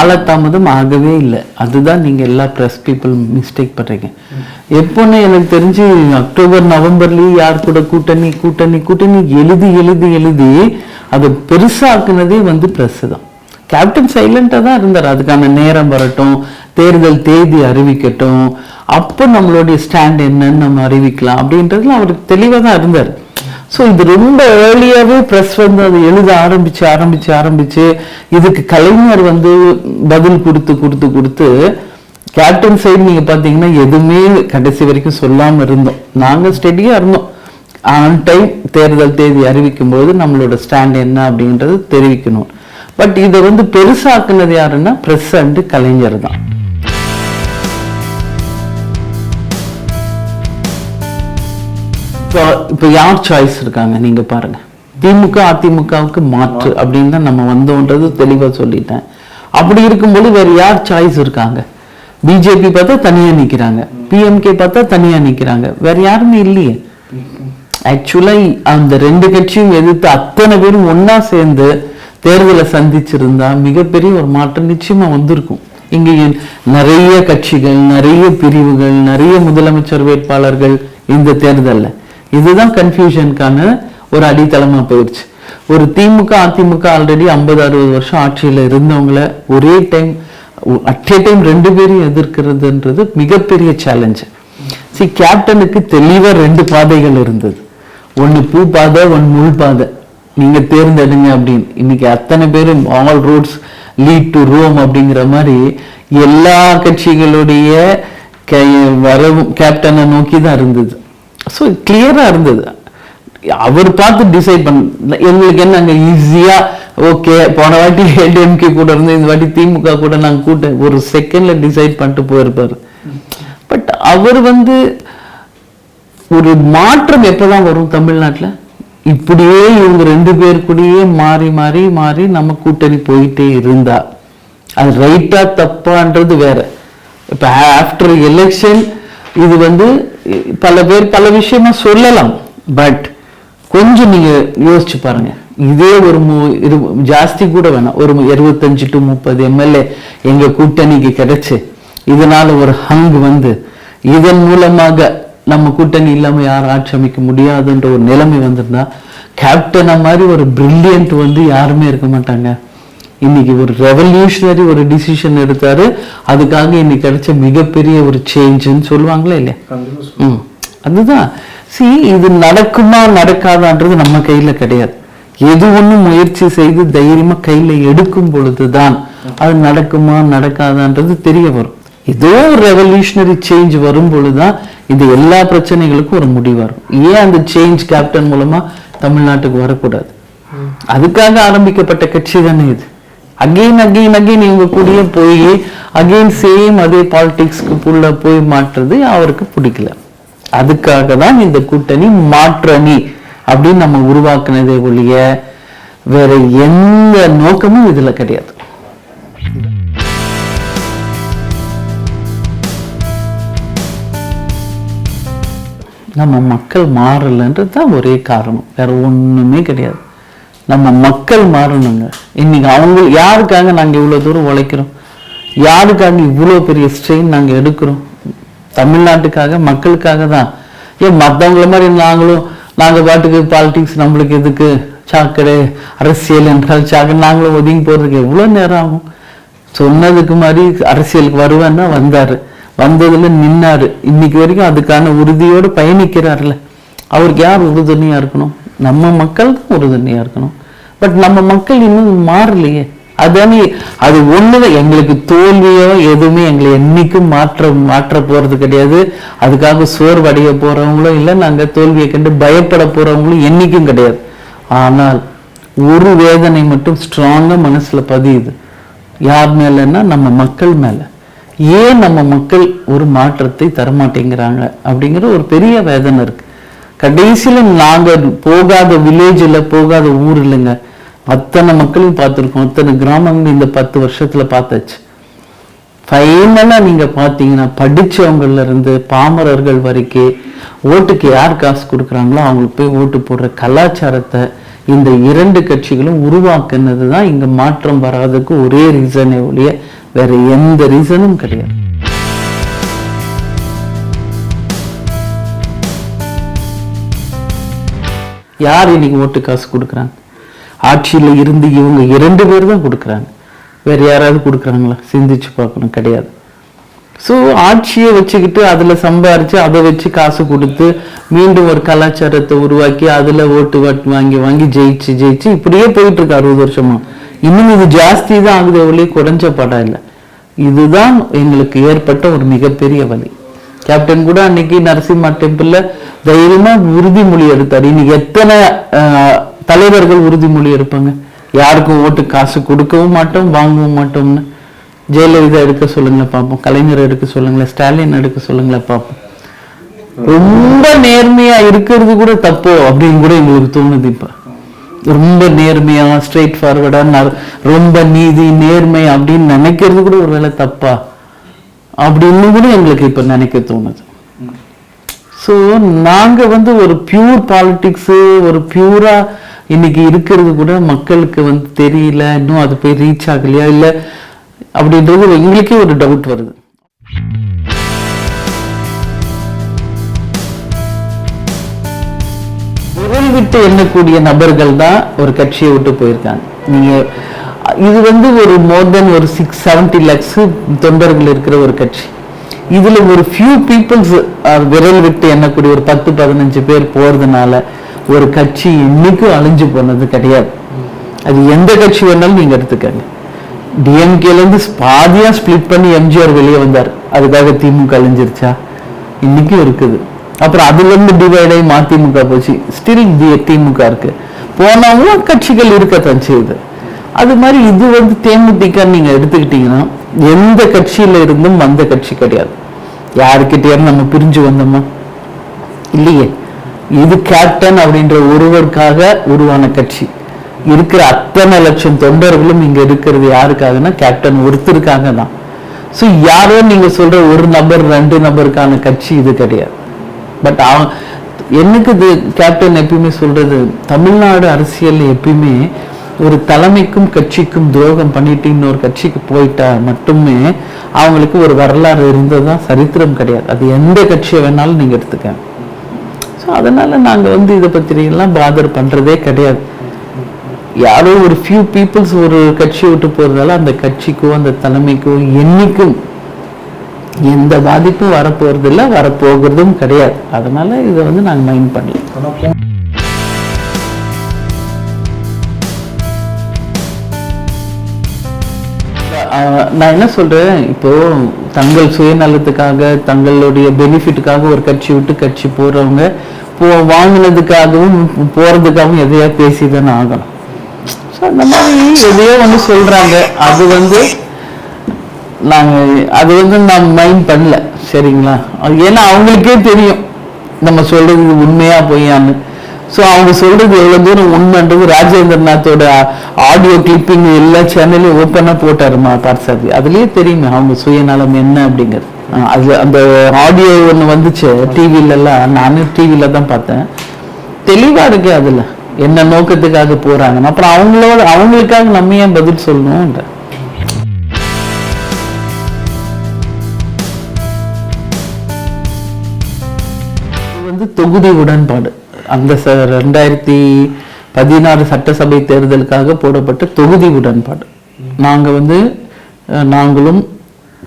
காலதாமதம் ஆகவே இல்லை. அதுதான் நீங்க எல்லா ப்ரெஸ் பீப்புள் மிஸ்டேக் பண்றீங்க. எப்போன்னு எனக்கு தெரிஞ்சு அக்டோபர் நவம்பர்லயே யார் கூட கூட்டணி கூட்டணி கூட்டணி எழுதி எழுதி எழுதி அதை பெருசாக்குனதே வந்து ப்ரெஸ்ஸு தான். கேப்டன் சைலண்டா தான் இருந்தார். அதுக்கான நேரம் வரட்டும் தேர்தல் தேதி அறிவிக்கட்டும் அப்போ நம்மளுடைய ஸ்டாண்ட் என்னன்னு நம்ம அறிவிக்கலாம் அப்படின்றதுல அவர் தெளிவாக தான் இருந்தார். ஸோ இது ரொம்ப ஏர்லியாகவே ப்ரெஸ் வந்து அதை எழுத ஆரம்பித்து ஆரம்பித்து ஆரம்பித்து இதுக்கு கலைஞர் வந்து பதில் கொடுத்து கொடுத்து கொடுத்து கேப்டன் சைடு நீங்கள் பார்த்தீங்கன்னா எதுவுமே கடைசி வரைக்கும் சொல்லாமல் இருந்தோம். நாங்கள் ஸ்டெடியாக இருந்தோம். ஆன் டைம் தேர்தல் தேதி அறிவிக்கும் போது நம்மளோட ஸ்டாண்ட் என்ன அப்படின்றது தெரிவிக்கணும். பட் இதை வந்து பெருசாக்குனது யாருன்னா ப்ரெஸ் அண்ட் கலைஞர் தான். இப்போ இப்போ யார் சாய்ஸ் இருக்காங்க? நீங்க பாருங்க. திமுக அதிமுகவுக்கு மாற்று அப்படின்னு தான் நம்ம வந்தோன்றது தெளிவா சொல்லிட்டேன். அப்படி இருக்கும்போது வேற யார் சாய்ஸ் இருக்காங்க? பிஜேபி பார்த்தா தனியா நிக்கிறாங்க. பிஎம்கே பார்த்தா தனியா நிக்கிறாங்க. வேற யாருமே இல்லையே. ஆக்சுவலாக அந்த ரெண்டு கட்சியும் எதிர்த்து அத்தனை பேரும் ஒன்னா சேர்ந்து தேர்தலை சந்திச்சிருந்தா மிகப்பெரிய ஒரு மாற்றம் நிச்சயமா வந்திருக்கும். இங்க நிறைய கட்சிகள் நிறைய பிரிவுகள் நிறைய முதலமைச்சர் வேட்பாளர்கள் இந்த தேர்தல்ல. இதுதான் கன்ஃபியூஷனுக்கான ஒரு அடித்தளமாக போயிடுச்சு ஒரு திமுக அதிமுக ஆல்ரெடி ஐம்பது அறுபது வருஷம் ஆட்சியில் இருந்தவங்கள ஒரே டைம் அட் டைம் ரெண்டு பேரையும் எதிர்க்கிறதுன்றது மிகப்பெரிய சேலஞ்சு சி கேப்டனுக்கு தெளிவாக ரெண்டு பாதைகள் இருந்தது. ஒன்று பூ பாதை ஒன் முள் பாதை. நீங்கள் தேர்ந்தெடுங்க அப்படின்னு. இன்னைக்கு அத்தனை பேரும் all roads lead to Rome அப்படிங்கிற மாதிரி எல்லா கட்சிகளுடைய கை- வரவும் கேப்டனை நோக்கி தான் இருந்தது. ஸோ கிளியராக இருந்தது. அவர் பார்த்து டிசைட் பண்ண எங்களுக்கு என்ன அங்கே ஈஸியாக ஓகே போன வாட்டி ஏடிஎம்கே கூட இருந்து இந்த வாட்டி திமுக கூட நாங்கள் கூட்ட ஒரு செகண்ட்ல டிசைட் பண்ணிட்டு போயிருப்பார். பட் அவர் வந்து ஒரு மாற்றம் எப்பதான் வரும் தமிழ்நாட்டில்? இப்படியே இவங்க ரெண்டு பேர் கூடயே மாறி மாறி மாறி நம்ம கூட்டணி போயிட்டே இருந்தா. அது ரைட்டா தப்பான்றது வேற. இப்போ ஆஃப்டர் எலெக்ஷன் இது வந்து பல பேர் பல விஷயமா சொல்லலாம் பட் கொஞ்சம் நீங்க யோசிச்சு பாருங்க. இதே ஒரு மு- இது ஜாஸ்தி கூட வேணாம். ஒரு இருபத்தஞ்சு டு முப்பது எம்எல்ஏ எங்க கூட்டணிக்கு கிடைச்சு இதனால ஒரு ஹங் வந்து இதன் மூலமாக நம்ம கூட்டணி இல்லாம யாரும் ஆட்சி அமைக்க முடியாதுன்ற ஒரு நிலைமை வந்திருந்தா கேப்டனை மாதிரி ஒரு பிரில்லியன்ட் வந்து யாருமே இருக்க மாட்டாங்க. இன்னைக்கு ஒரு ரெவல்யூஷனரி ஒரு டிசிஷன் எடுத்தாரு. அதுக்காக இன்னைக்கு கிடைச்ச மிகப்பெரிய ஒரு சேஞ்சுன்னு சொல்லுவாங்களே இல்லையா? ம். அதுதான். சி இது நடக்குமா நடக்காதான்றது நம்ம கையில கிடையாது. எது ஒண்ணு முயற்சி செய்து தைரியமா கையில எடுக்கும் பொழுதுதான் அது நடக்குமா நடக்காதான்றது தெரிய வரும். ஏதோ ஒரு ரெவல்யூஷனரி சேஞ்ச் வரும் பொழுதுதான் இந்த எல்லா பிரச்சனைகளுக்கும் ஒரு முடிவு வரும். ஏன் அந்த சேஞ்ச் கேப்டன் மூலமா தமிழ்நாட்டுக்கு வரக்கூடாது? அதுக்காக ஆரம்பிக்கப்பட்ட கட்சி தானே இது. அகெயின் அகெயின் அகெயின் இவங்க கூடயே போய் அகெயின் சேம் அதே பாலிட்டிக்ஸ்க்கு உள்ள போய் மாற்றுறது அவருக்கு பிடிக்கல. அதுக்காக தான் இந்த கூட்டணி மாற்றணி அப்படின்னு நம்ம உருவாக்குனதே ஒழிய வேற எந்த நோக்கமும் இதுல கிடையாது. நம்ம மக்கள் மாறலன்றது தான் ஒரே காரணம். வேற ஒண்ணுமே கிடையாது. நம்ம மக்கள் மாறணுங்க. இன்னைக்கு அவங்க யாருக்காக நாங்கள் இவ்வளோ தூரம் உழைக்கிறோம்? யாருக்காக இவ்வளோ பெரிய ஸ்ட்ரெயின் நாங்கள் எடுக்கிறோம்? தமிழ்நாட்டுக்காக மக்களுக்காக தான். ஏன் மற்றவங்கள மாதிரி நாங்களும் நாங்கள் பாட்டுக்கு பாலிடிக்ஸ் நம்மளுக்கு எதுக்கு? சாக்கடை அரசியல் என்றால் சாக்கடை. நாங்களும் ஒதுங்கி போகிறதுக்கு எவ்வளோ நேரம் ஆகும்? சொன்னதுக்கு மாதிரி அரசியலுக்கு வருவேன்னா வந்தார். வந்ததில் நின்னார். இன்னைக்கு வரைக்கும் அதுக்கான உறுதியோடு பயணிக்கிறார்ல அவருக்கு யார் உறுதுணையாக இருக்கணும்? நம்ம மக்கள் தான் உறுதுணையாக இருக்கணும். பட் நம்ம மக்கள் இன்னும் மாறலையே. அதானே அது ஒண்ணுதான். எங்களுக்கு தோல்வியோ எதுவுமே எங்களை என்னைக்கும் மாற்ற மாற்ற போறது கிடையாது. அதுக்காக சோர்வடைய போறவங்களும் இல்லை நாங்க தோல்வியை கண்டு பயப்பட போறவங்களும் என்னைக்கும் கிடையாது. ஆனால் ஒரு வேதனை மட்டும் ஸ்ட்ராங்கா மனசுல பதியுது. யார் மேலன்னா நம்ம மக்கள் மேல. ஏன் நம்ம மக்கள் ஒரு மாற்றத்தை தரமாட்டேங்கிறாங்க? அப்படிங்கிற ஒரு பெரிய வேதனை இருக்கு. கடைசியில் நாங்கள் போகாத வில்லேஜில் போகாத ஊர் இல்லைங்க. அத்தனை மக்களையும் பார்த்துருக்கோம். அத்தனை கிராமங்கள் இந்த பத்து வருஷத்துல பார்த்தாச்சு. ஃபைனலாக நீங்க பார்த்தீங்கன்னா படித்தவங்கள்லேருந்து பாமரர்கள் வரைக்கும் ஓட்டுக்கு யார் காசு கொடுக்குறாங்களோ அவங்களுக்கு போய் ஓட்டு போடுற கலாச்சாரத்தை இந்த இரண்டு கட்சிகளும் உருவாக்குனது தான் இங்க மாற்றம் வராததுக்கு ஒரே ரீசனே ஒழிய வேற எந்த ரீசனும் கிடையாது. யார் இன்னைக்கு ஓட்டு காசு கொடுக்குறாங்க? ஆட்சியில் இருந்து இவங்க இரண்டு பேர் தான் கொடுக்குறாங்க. வேற யாராவது கொடுக்குறாங்களா? சிந்திச்சு பார்க்கணும் கிடையாது. ஸோ ஆட்சியை வச்சுக்கிட்டு அதில் சம்பாரித்து அதை வச்சு காசு கொடுத்து மீண்டும் ஒரு கலாச்சாரத்தை உருவாக்கி அதில் ஓட்டு வாட்டு வாங்கி வாங்கி ஜெயிச்சு ஜெயிச்சு இப்படியே போயிட்டுருக்கு அறுபது வருஷமா. இன்னும் இது ஜாஸ்தி தான் ஆகுது ஒழிய குறைஞ்ச படம் இல்லை. இதுதான் எங்களுக்கு ஏற்பட்ட ஒரு மிகப்பெரிய வழி கேப்டன் கூட அன்னைக்கு நரசிம்மா டெம்பிளில் தைரியமாக உறுதிமொழி எடுத்தார். இன்னைக்கு எத்தனை ஆஹ், தலைவர்கள் உறுதிமொழி எடுப்பாங்க. யாருக்கும் ஓட்டு காசு கொடுக்கவும் மாட்டோம் வாங்கவும் மாட்டோம்னு. ஜெயலலிதா எடுக்க சொல்லுங்களேன் பார்ப்போம் கலைஞர் எடுக்க சொல்லுங்களேன். ஸ்டாலின் எடுக்க சொல்லுங்களேன் பார்ப்போம் ரொம்ப நேர்மையா இருக்கிறது கூட தப்போ அப்படின்னு கூட எங்களுக்கு தோணுது இப்ப. ரொம்ப நேர்மையா ஸ்ட்ரெயிட் ஃபார்வர்டா ரொம்ப நீதி நேர்மை அப்படின்னு நினைக்கிறது கூட ஒருவேளை தப்பா? அப்படின்னு கூட எங்களுக்கு இப்ப நினைக்க தோணுது. ஸோ நாங்கள் வந்து ஒரு பியூர் பாலிட்டிக்ஸு ஒரு பியூராக இன்னைக்கு இருக்கிறது கூட மக்களுக்கு வந்து தெரியல இன்னும் அது போய் ரீச் ஆகலையா இல்லை அப்படின்றது எங்களுக்கே ஒரு டவுட் வருது. விரல் விட்டு எண்ணக்கூடிய நபர்கள் தான் ஒரு கட்சியை விட்டு போயிருக்காங்க. நீங்கள் இது வந்து ஒரு மோர் தென் ஒரு சிக்ஸ் செவன்டி லேக்ஸ் தொண்டர்கள் இருக்கிற ஒரு கட்சி. இதுல ஒரு ஃபியூ பீப்புள்ஸ் விரல் விட்டு எண்ணக்கூடிய ஒரு பத்து பதினஞ்சு பேர் போறதுனால ஒரு கட்சி இன்னைக்கும் அழிஞ்சு போனது கிடையாது. அது எந்த கட்சி வேணாலும் நீங்கள் எடுத்துக்கங்க. டிஎம்கேலேருந்து இருந்து பாதியா ஸ்ப்ளிட் பண்ணி எம்ஜிஆர் வெளியே வந்தார். அதுக்காக திமுக அழிஞ்சிருச்சா? இன்னைக்கும் இருக்குது. அப்புறம் அதுல இருந்து டிவைட் ஆகி மதிமுக போச்சு. ஸ்டில் திமுக இருக்கு. போனவங்களும் கட்சிகள் இருக்கத்தான் செய்யுது. அது மாதிரி இது வந்து தேமுதிக நீங்க எடுத்துக்கிட்டீங்கன்னா எந்த கட்சியில இருந்தும் வந்த கட்சி கிடையாது. யாருக்கிட்டேயும் நம்ம பிரிஞ்சு வந்தோமா? இல்லையே. இது கேப்டன் அப்படின்ற ஒருவருக்காக உருவான கட்சி. இருக்கிற அத்தனை லட்சம் தொண்டர்களும் இங்க இருக்கிறது யாருக்காகன்னா கேப்டன் ஒருத்தருக்காக தான். ஸோ யாரோ நீங்க சொல்ற ஒரு நபர் ரெண்டு நபருக்கான கட்சி இது கிடையாது. பட் அவன் எனக்கு இது கேப்டன் எப்பயுமே சொல்றது தமிழ்நாடு அரசியல் எப்பயுமே ஒரு தலைமைக்கும் கட்சிக்கும் துரோகம் பண்ணிட்டு இன்னொரு கட்சிக்கு போயிட்டா மட்டுமே அவங்களுக்கு ஒரு வரலாறு இருந்ததுதான் சரித்திரம் கிடையாது. அது எந்த கட்சியை வேணாலும் நீங்க எடுத்துக்க ஸோ அதனால நாங்க வந்து இதை பத்தி எல்லாம் பாதர் பண்றதே கிடையாது. யாரோ ஒரு ஃபியூ பீப்புள்ஸ் ஒரு கட்சியை விட்டு போறதால அந்த கட்சிக்கோ அந்த தலைமைக்கோ என்னைக்கும் எந்த பாதிப்பும் வரப்போறதில்லை வரப்போகிறதும் கிடையாது. அதனால இதை வந்து நாங்க மைண்ட் பண்ணலாம் நான் என்ன சொல்கிறேன் இப்போது தங்கள் சுயநலத்துக்காக தங்களுடைய பெனிஃபிட்டுக்காக ஒரு கட்சி விட்டு கட்சி போடுறவங்க போ வாங்கினதுக்காகவும் போகிறதுக்காகவும் எதையா பேசிதானே ஆகணும். ஸோ அந்த மாதிரி எதையோ வந்து சொல்கிறாங்க அது வந்து நாங்கள் அது வந்து நான் மைண்ட் பண்ணல. சரிங்களா? அது ஏன்னா அவங்களுக்கே தெரியும். நம்ம சொல்கிறது உண்மையாக பொய்யான்னு. ஸோ அவங்க சொல்றது எவ்வளவு தூரம் உண்மைன்றது ராஜேந்திரநாத்தோட ஆடியோ கிளிப்பிங் எல்லா சேனலையும் ஓப்பனாக போட்டாருமா பார்சாதி? அதுலயே தெரியுமே அவங்க சுயநலம் என்ன அப்படிங்கிறது. அது அந்த ஆடியோ ஒன்று வந்துச்சு டிவிலெல்லாம் நானும் டிவியில தான் பார்த்தேன். தெளிவா இருக்கு அதுல. என்ன நோக்கத்துக்காக போறாங்க அப்புறம் அவங்களோட அவங்களுக்காக நம்ம ஏன் பதில் சொல்லணும்ன்ற. வந்து தொகுதி உடன்பாடு. அந்த ச ரெண்டாயிரத்தி பதினாறு சட்டசபை தேர்தலுக்காக போடப்பட்ட தொகுதி உடன்பாடு. நாங்கள் வந்து நாங்களும்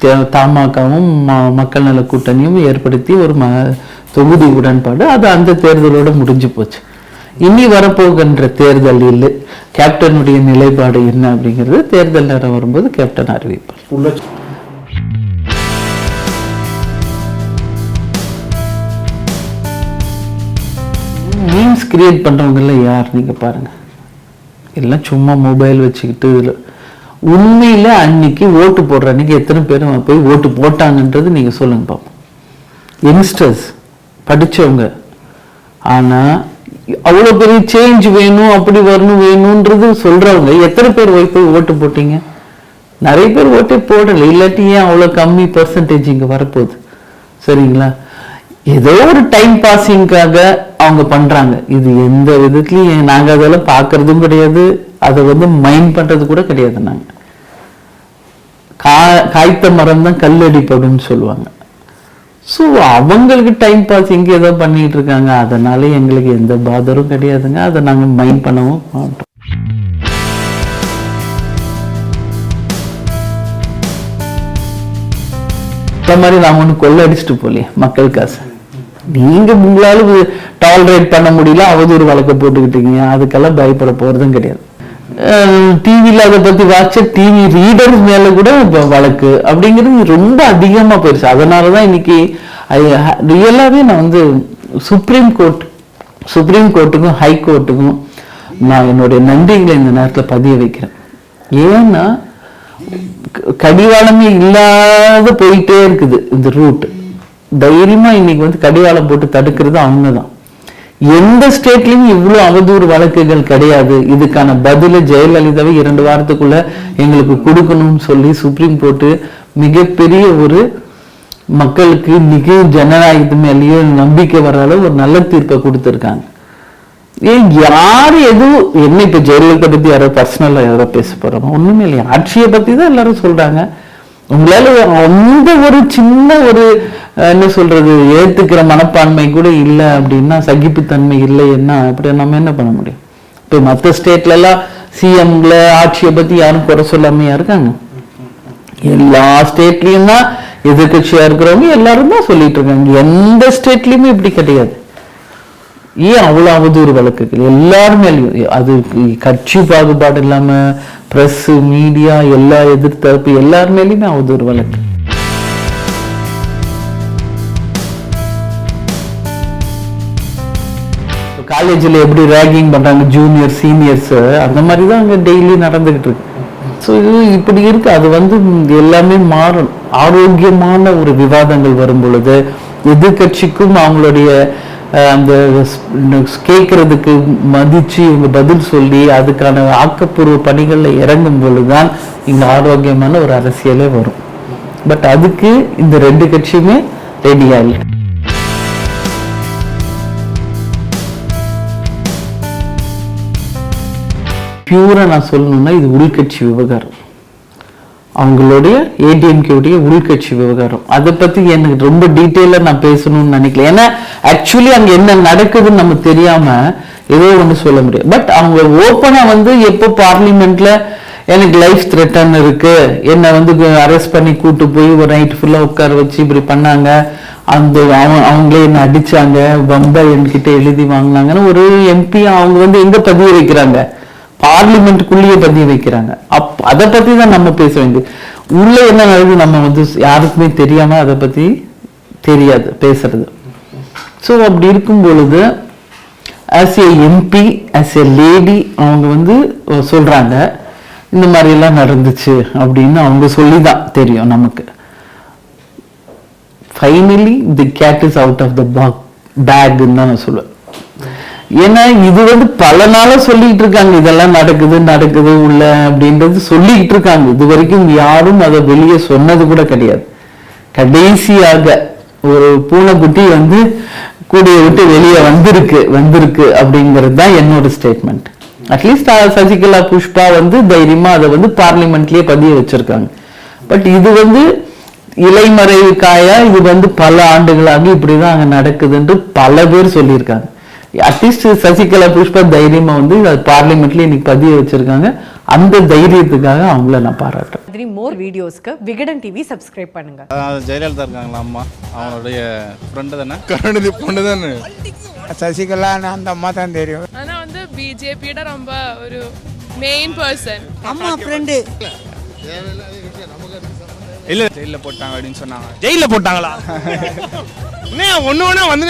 தே- தமாகவும் ம- மக்கள் நல கூட்டணியும் ஏற்படுத்தி ஒரு ம தொகுதி உடன்பாடு. அது அந்த தேர்தலோட முடிஞ்சு போச்சு. இனி வரப்போகின்ற இல்லை. கேப்டனுடைய நிலைப்பாடு என்ன அப்படிங்கிறது தேர்தல் நேரம் வரும்போது கேப்டன் அறிவிப்பார். மீம்ஸ் கிரியேட் பண்ணுறவங்கள யார்? நீங்கள் பாருங்கள் எல்லாம் சும்மா மொபைல் வச்சுக்கிட்டு இதில். உண்மையில் அன்னைக்கு ஓட்டு போடுற அன்னைக்கு எத்தனை பேர் போய் ஓட்டு போட்டாங்கன்றது நீங்கள் சொல்லுங்க பாப்போம். யங்ஸ்டர்ஸ் படித்தவங்க ஆனால் அவ்வளோ பெரிய சேஞ்ச் வேணும் அப்படி வரணும் வேணும்ன்றது சொல்கிறவங்க எத்தனை பேர் போய் போய் ஓட்டு போட்டீங்க? நிறைய பேர் ஓட்டே போடலை. இல்லாட்டி ஏன் அவ்வளோ கம்மி பர்சன்டேஜ் இங்கே வரப்போகுது? சரிங்களா? ஏதோ ஒரு டைம் பாஸிங்காக அவங்க பண்றாங்க. இது எந்த விதத்துலையும் நாங்க அதெல்லாம் பார்க்கறதும் கிடையாது. அதை வந்து மைண்ட் பண்றது கூட கிடையாது நாங்க. கா காய்த்த மரம் தான் கல்லடிப்படும்னு சொல்லுவாங்க. ஸோ அவங்களுக்கு டைம் பாஸ் இங்கே ஏதோ பண்ணிட்டு இருக்காங்க. அதனால எங்களுக்கு எந்த பாதரும் கிடையாதுங்க. அதை நாங்கள் மைண்ட் பண்ணவும் மாட்டோம். இந்த மாதிரி நான் ஒன்று கொள்ள அடிச்சுட்டு போகலையே மக்கள் காசு. நீங்க உங்களால டாலரேட் பண்ண முடியல அவதூறு வழக்க போட்டுக்கிட்டீங்க அதுக்கெல்லாம் பயப்பட போறதும் கிடையாது. டிவியில் அதை பற்றி வாட்ச டிவி ரீடர்ஸ் மேலே கூட இப்போ வழக்கு அப்படிங்கிறது ரொம்ப அதிகமாக போயிடுச்சு அதனால தான் இன்னைக்கு ரியலாகவே நான் வந்து சுப்ரீம் கோர்ட் சுப்ரீம் கோர்ட்டுக்கும் ஹை கோர்ட்டுக்கும் நான் என்னுடைய நன்றிகளை இந்த நேரத்தில் பதிய வைக்கிறேன். ஏன்னா கடிவாளமே இல்லாத போயிட்டே இருக்குது இந்த ரூட் தைரியமா இன்னைக்கு வந்து கடிவாளம் போட்டு தடுக்கிறது அவங்க தான் எந்த ஸ்டேட்லயும் இவ்வளோ அவதூறு வழக்குகள் கிடையாது. இதுக்கான பதில ஜெயலலிதாவை இரண்டு வாரத்துக்குள்ள எங்களுக்கு கொடுக்கணும்னு சொல்லி சுப்ரீம் கோர்ட்டு மிகப்பெரிய ஒரு மக்களுக்கு மிக ஜனநாயகத்து மேலேயோ நம்பிக்கை வர அளவு ஒரு நல்ல தீர்ப்பை கொடுத்துருக்காங்க. ஏன் யாரு எதுவும் என்ன இப்போ ஜெயலலிதா பத்தி யாரோ பர்சனலாக யாரோ பேச போறோமா ஒண்ணுமே இல்லையா. ஆட்சியை பத்தி தான் எல்லாரும் சொல்றாங்க. உங்களால அந்த ஒரு சின்ன ஒரு என்ன சொல்றது ஏத்துக்கிற மனப்பான்மை கூட இல்லை அப்படின்னா சகிப்புத்தன்மை இல்லைன்னா அப்படி நம்ம என்ன பண்ண முடியும்? இப்போ மத்த ஸ்டேட்ல எல்லாம் சிஎம்ல ஆட்சியை பத்தி யாரும் குறை சொல்லாமையா இருக்காங்க? எல்லா ஸ்டேட்லயும் தான் எதிர்கட்சியா இருக்கிறவங்க எல்லாரும் தான் சொல்லிட்டு இருக்காங்க. எந்த ஸ்டேட்லயுமே இப்படி கிடையாது. ஏன் அவ்வளவு அவதூறு வழக்குகள் எல்லாரும் அது கட்சி பாகுபாடு இல்லாம பிரஸ் மீடியா எல்லா எதிர்த்தரப்பு எல்லார் அவது அவதூறு வழக்கு. காலேஜில் எப்படி ரேகிங் பண்றாங்க ஜூனியர் சீனியர்ஸ் அந்த மாதிரி தான் அங்கே டெய்லி நடந்துகிட்டு இருக்கு. ஸோ இது இப்படி இருக்கு. அது வந்து எல்லாமே மாறும் ஆரோக்கியமான ஒரு விவாதங்கள் வரும் பொழுது எதிர்கட்சிக்கும் அவங்களுடைய அந்த கேட்கறதுக்கு மதிச்சு இவங்க பதில் சொல்லி அதுக்கான ஆக்கப்பூர்வ பணிகள்ல இறங்கும் பொழுதுதான் இங்கே ஆரோக்கியமான ஒரு அரசியலே வரும். பட் அதுக்கு இந்த ரெண்டு கட்சியுமே ரெடியா இல்லை. பியூரா நான் சொல்லணும்னா இது உள்கட்சி விவகாரம். அவங்களுடைய ஏடிஎம்கேவுடைய உள்கட்சி விவகாரம். அதை பத்தி எனக்கு ரொம்ப டீட்டெயிலாக நான் பேசணும்னு நினைக்கல. ஏன்னா ஆக்சுவலி அங்கே என்ன நடக்குதுன்னு நம்ம தெரியாம ஏதோ ஒன்று சொல்ல முடியும் பட் அவங்க ஓப்பனா வந்து எப்போ பார்லிமெண்ட்ல எனக்கு லைஃப் த்ரெட்டன் இருக்கு. என்னை வந்து அரெஸ்ட் பண்ணி கூட்டு போய் ஒரு நைட் ஃபுல்லாக உட்கார வச்சு இப்படி பண்ணாங்க. அந்த அவங்க அவங்களே என்ன அடிச்சாங்க. வம்ப என்கிட்ட எழுதி வாங்கினாங்கன்னு ஒரு எம்பி அவங்க வந்து எங்க பதிவு வைக்கிறாங்க? பார்லிமெண்ட்டுக்குள்ளேயே பதிய வைக்கிறாங்க. அப் அதை பற்றி தான் நம்ம பேச வேண்டியது. உள்ளே என்ன நடக்குது நம்ம வந்து யாருக்குமே தெரியாமல் அதை பற்றி தெரியாது பேசுறது. ஸோ அப்படி இருக்கும் பொழுது as a MP as a lady அவங்க வந்து சொல்கிறாங்க இந்த மாதிரி எல்லாம் நடந்துச்சு அப்படின்னு அவங்க சொல்லி தான் தெரியும் நமக்கு. Finally the cat is out of the பேக்னு தான் நான் சொல்லுவேன். ஏன்னா இது வந்து பல நாளா சொல்லிட்டு இருக்காங்க இதெல்லாம் நடக்குது நடக்குது உள்ள அப்படின்றது சொல்லிக்கிட்டு இருக்காங்க. இது வரைக்கும் யாரும் அதை வெளியே சொன்னது கூட கிடையாது. கடைசியாக ஒரு பூனைக்குட்டி வந்து கூடிய விட்டு வெளியே வந்திருக்கு வந்திருக்கு அப்படிங்கிறது தான் என்னோட ஸ்டேட்மெண்ட் அட்லீஸ்ட் சசிகலா புஷ்பா வந்து தைரியமா அதை வந்து பார்லிமெண்ட்லயே பதிய வச்சிருக்காங்க. பட் இது வந்து இலைமறைவு காயா இது வந்து பல ஆண்டுகளாக இப்படிதான் அங்க நடக்குதுன்ட்டு பல பேர் சொல்லியிருக்காங்க. அட்லீஸ்ட் சசிகலா புஷ்பா தைரியமா வந்து அது பார்லிமெண்ட்ல இன்னைக்கு பதிய வச்சிருக்காங்க. அந்த தைரியத்துக்காக அவங்கள நான் பாராட்டுறேன். மாதிரி மோர் வீடியோஸ்க்கு விகடன் டிவி சப்ஸ்கிரைப் பண்ணுங்க. ஜெயலலிதா இருக்காங்களா அம்மா? அவங்களுடைய ஃப்ரெண்டு தானே? கருணதி பொண்ணு தானே? சசிகலான்னு அந்த அம்மா தான் தெரியும். ஆனா வந்து பிஜேபியோட ரொம்ப ஒரு மெயின் பர்சன் அம்மா ஃப்ரெண்டு இல்ல. ஜெயில போட்டாங்க அப்படின்னு சொன்னாங்க. ஜெயில போட்டாங்களா? ஒண்ணு ஒண்ணு வந்து